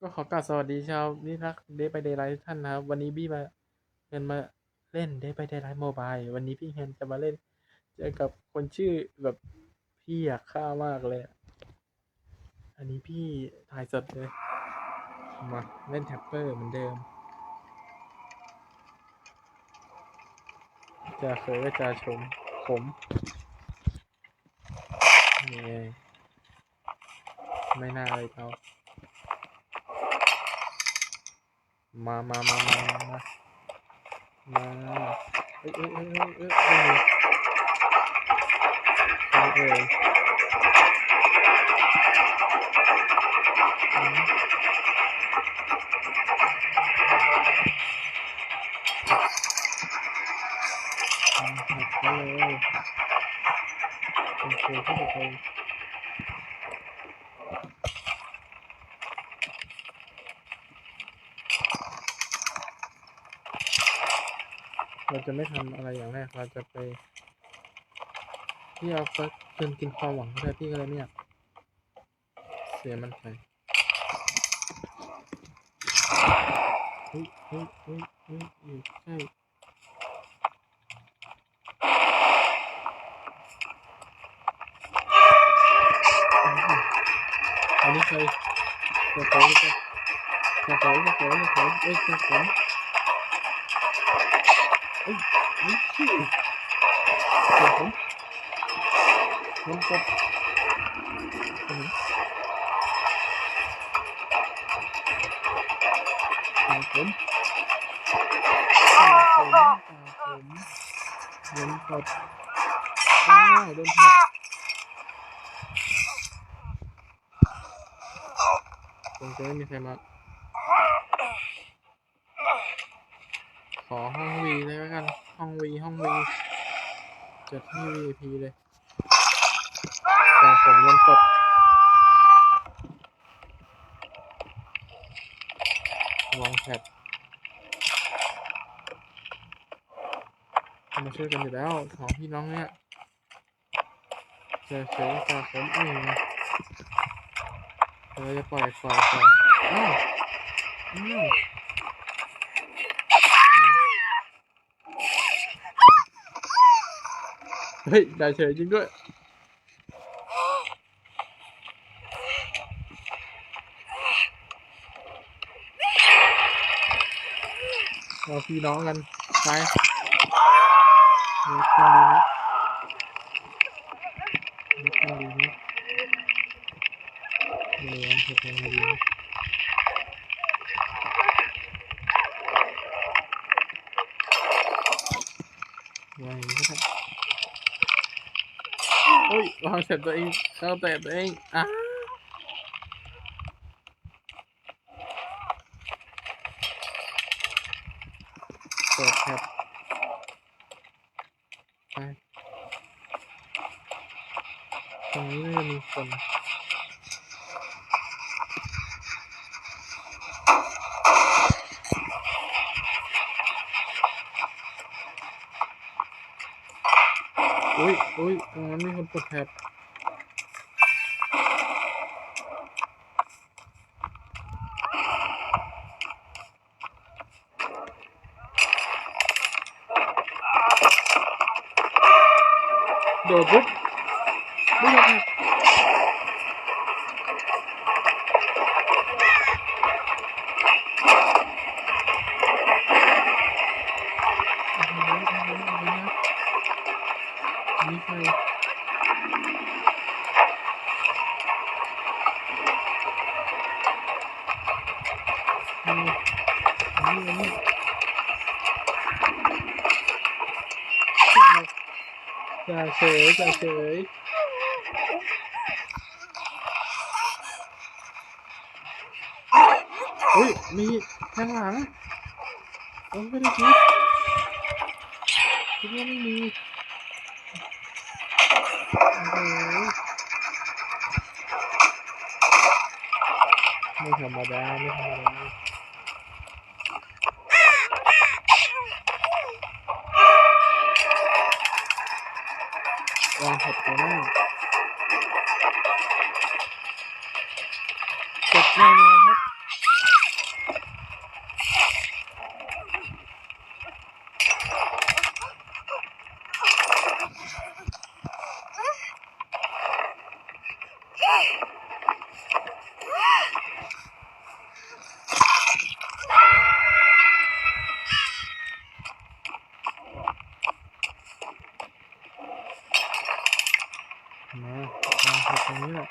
ก็ขอกราบสวัสดีชาวนี่รักเดย์ไปเดย์ไลท์ท่านนะครับ วันนี้พี่มาเงินมาเล่นเดย์ไปเดย์ไลท์โมบายวันนี้พี่เงินจะมาเล่นเจอกับคนชื่อแบบพี่อยากฆ่ามากเลย อันนี้พี่ถ่ายสดเลยมาเล่นแท็ปเปอร์เหมือนเดิม จะเคยก็จะชมผมนี่ไงไม่น่าเลยเขา มามามามามามาเอ้ยเอ้ยเอ้ยเอ้ยเอ้ยเอ้ยเลยโอเคทุกคน เราจะไม่ทำอะไรอย่างแรก เราจะไป พี่เอาเฟิร์สเกินกินความหวังด้วยพี่ก็เลยไม่อยากเสียมันไปเฮ้ยเฮ้ยเฮ้ยเฮ้ยอยู่ใกล้อันนี้ใครกระเป๋ากระเป๋ากระเป๋ากระเป๋าเอ้ยกระเป๋าเอ้ยจะเป๋ามันกดอื Không không. Không không. Đồn thật À, đồn thật Đồn thế như thế mà จัดให้ VIP เลยแต่ผมเงินสดวางแพดมาช่วยกันอยู่แล้วสองพี่น้องเนี่ยจอเฉยๆจาผมเองเราจะปล่อยปล่อยปล่อยอ้าวอ้าว เฮ้ยได้เฉยจริงด้วยเราพี่น้องกันไปนี่คนดีนะนี่คนดีนะเดี๋ยววางเหตุการณ์ดีนะวางอย่างนี้ก็ได้โอ้ยวางเสร็จตัวเองเข้าแต่ตัวเองอะเปิดแท็บไปตรงนี้น่าจะมีคน อุ้ยอุ้ยตรงนั้นมีคนกดแท็บโดดปุ๊บ เฉยจ่าเฉยอุ้ย มีข้างหลังโอ้ไม่ได้คิดคิดว่าไม่มีโอ้ไม่ธรรมดา ไม่ธรรมดา วางแผดตัวหน้ากดแน่นอนครับ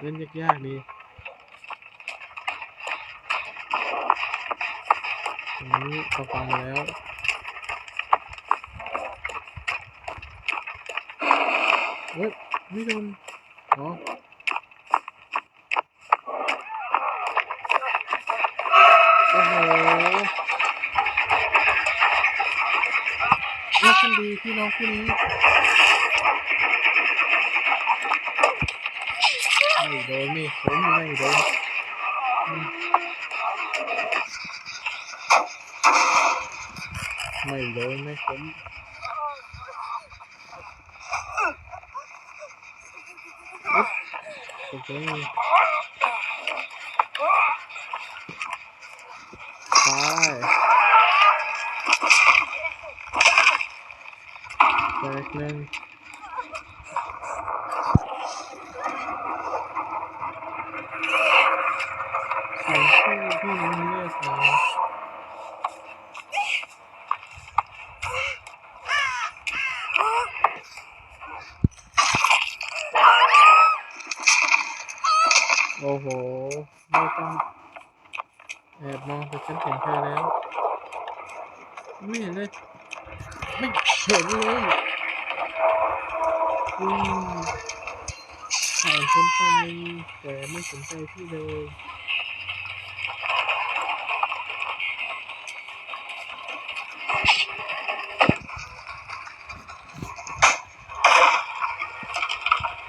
เล่นยากๆดีอันนี้เราฟังแล้วเฮ้ยไม่โดนอ๋อโอ้โหรักกันดีพี่น้องคู่นี้ ไม่โดนนี่ผมไม่โดนอืมไม่โดนไม่ผมอุ๊บโอเคไปแตกหนึ่ง ใส่ชื่อพี่น้องเลือกนะ โอ้โห ไม่ต้องแอบมองแต่ฉันเห็นเธอแล้ว ไม่เห็นเลย ไม่เห็นเลยอืมผ่านพ้นไปแต่ไม่สนใจพี่เลย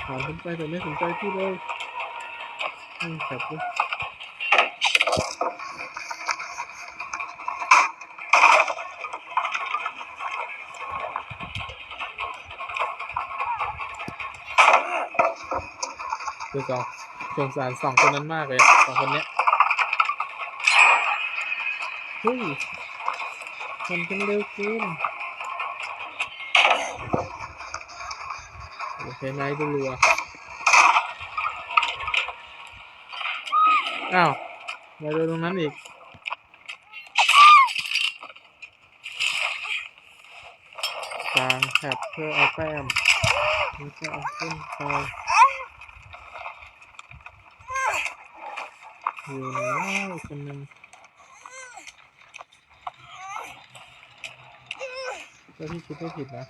ผ่านพ้นไปแต่ไม่สนใจพี่เลย ไม่ขับเลยคือสงสงสารสองคนนั้นมากเลยอะสองคนเนี้ยเฮ้ยทำกันเร็วเกินโอเคไหมดูรัว อ้าวมาดูตรงนั้นอีก กลางแถบเพื่อเอาแต้มแล้วก็เอาขึ้นไปอยู่ไหนแล้วคนหนึ่งก็ที่คิดไม่ผิดนะ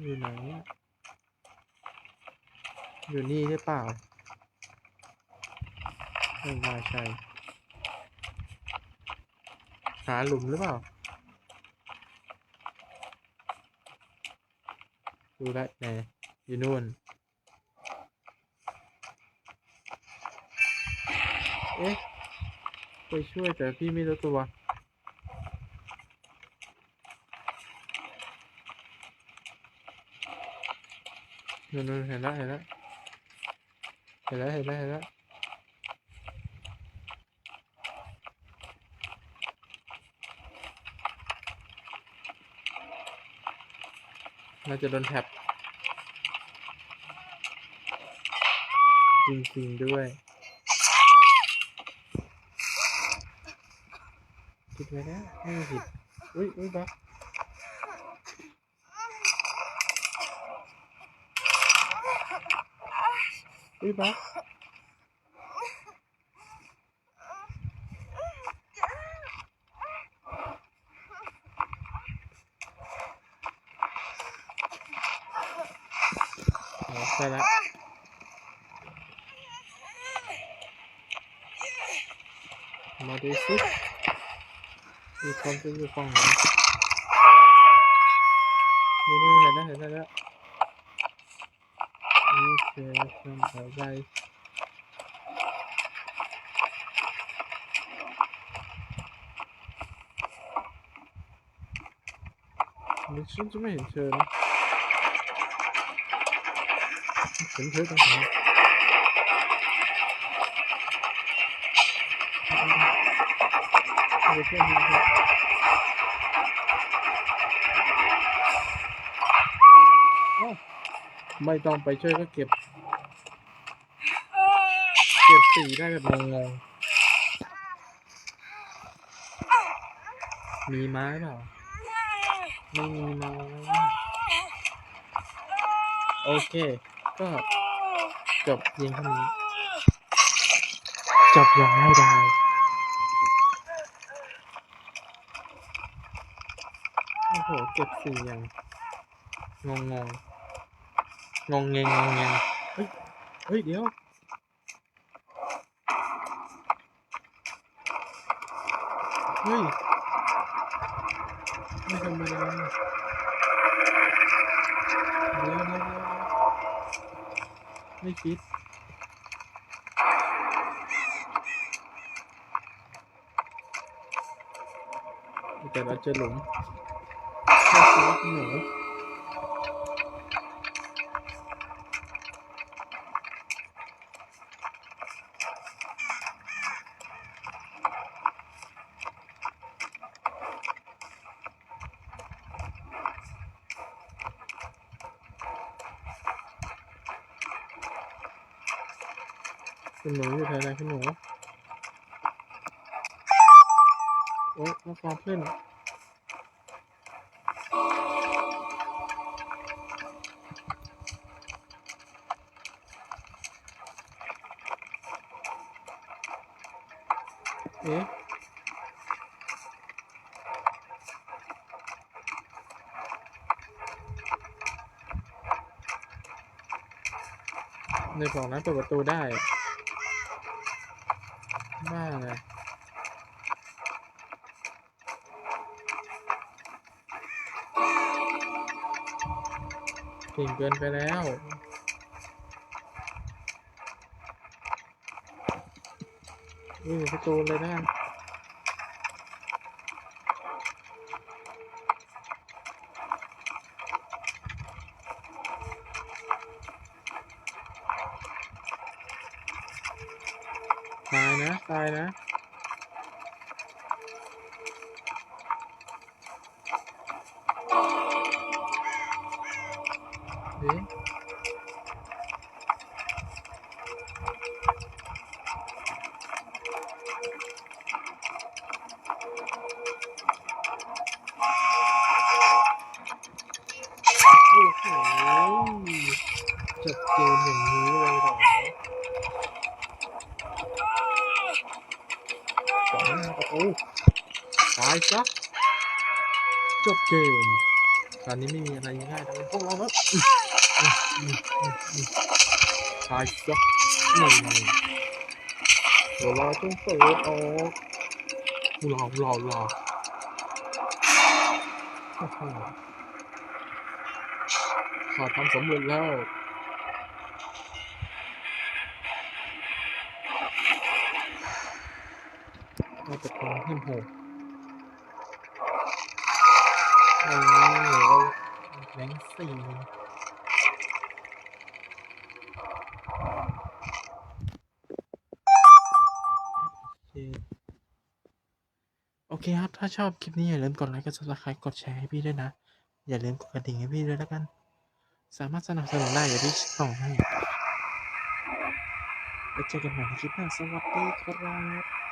อยู่ไหนอะอยู่นี่หรือ เปล่า ไม่น่าใช่ หาหลุมหรือเปล่า ดูได้ไหนอยู่นู่น เอ๊ะ ไปช่วยแต่พี่ไม่รู้ตัวนู่นนู่นเห็นแล้วเห็นแล้ว เห็นแล้วเห็นแล้วเห็นแล้วน่าจะโดนแท็บจริงๆด้วย ผิดไปแล้วไม่ผิด อุ้ยอุ้ยบัก อุ้ยบักอ๋อใช่แล้วมาดูสิมีค นจะอยู่ฝั่งไหนนี่นี่เห็นแล้วเห็นแล้วเห็นแล้วโอเคคนต่อไปนี่ฉันจะไม่เห็นเธอนะเห็นเธอตรงไหนเอาไปเพื่อนดูเถอะเอ้าไม่ต้องไปช่วยก็เก็บ สี่ได้แบบงงๆมีไม้เปล่า ไม่มีไม้โอเค ก็จบเพียงเท่านี้ จบอย่างง่ายดายโอ้โห เก็บสี่อย่าง งงงงงงเงงงงเงงเฮ้ย เฮ้ย เดี๋ยว เฮ้ย ไม่ธรรมดาเดี๋ยวเดี๋ยวเดี๋ยวไม่คิดแต่เราเจอหลุมแค่ชีวิตหนู คุณหนูอยู่แถวไหนคุณหนูโอ๊ยมาฟ้าขึ้นเอ๊ะในบอกนะเปิดประตูได้ มากเลยเก่งเกินไปแล้ววิ่ประตูเลยนะ ซะจบเกมตอนนี้ไม่มีอะไรง่ายทั้งพวกเราแล้วตายซะหนี่งเดี๋ยวเราต้องเปิดออกรอรอรอโอ้โหข้าทำสำเร็จแล้วเราจะทำให้โหด โอ้แรงสี่โอเคครับ ถ้าชอบคลิปนี้อย่าลืมกดไลค์ กด subscribe กดแชร์ให้พี่ด้วยนะ อย่าลืมกดกระดิ่งให้พี่ด้วยแล้วกัน สามารถสนับสนุนได้อย่าพี่ส่งให้แล้วเจอกันใหม่ในคลิปหน้า สวัสดีครับ